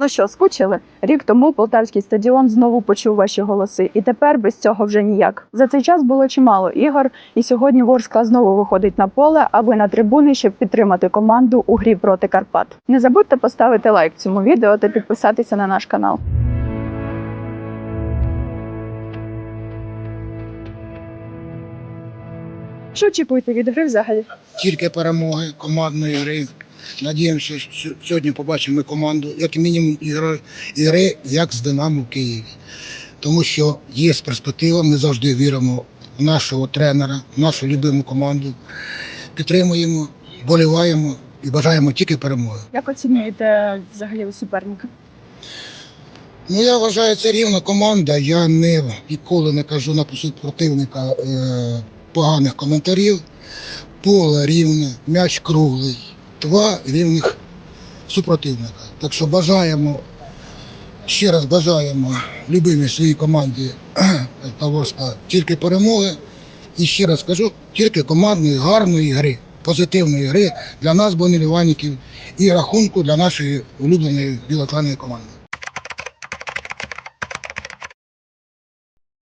Ну що, скучили? Рік тому полтавський стадіон знову почув ваші голоси, і тепер без цього вже ніяк. За цей час було чимало ігор, і сьогодні Ворскла знову виходить на поле, аби на трибуни, щоб підтримати команду у грі проти Карпат. Не забудьте поставити лайк цьому відео та підписатися на наш канал. Що очікуєте від гри взагалі? тільки перемоги командної гри. Надіємося, що сьогодні побачимо ми команду, як мінімум, ігри, як з Динамо в Києві. Тому що є перспектива, ми завжди віримо в нашого тренера, в нашу любиму команду. Підтримуємо, боліваємо і бажаємо тільки перемоги. Як оцінюєте взагалі суперника? Ну, я вважаю, це рівна команда. Я не, ніколи не кажу на посуд противника е, поганих коментарів. Поле рівне, м'яч круглий, два рівних супротивника. Так що бажаємо, ще раз бажаємо любимій своїй команді Таворська тільки перемоги. І ще раз кажу, тільки командної, гарної гри, позитивної гри для нас, бонелівальників, і рахунку для нашої улюбленої білокланої команди.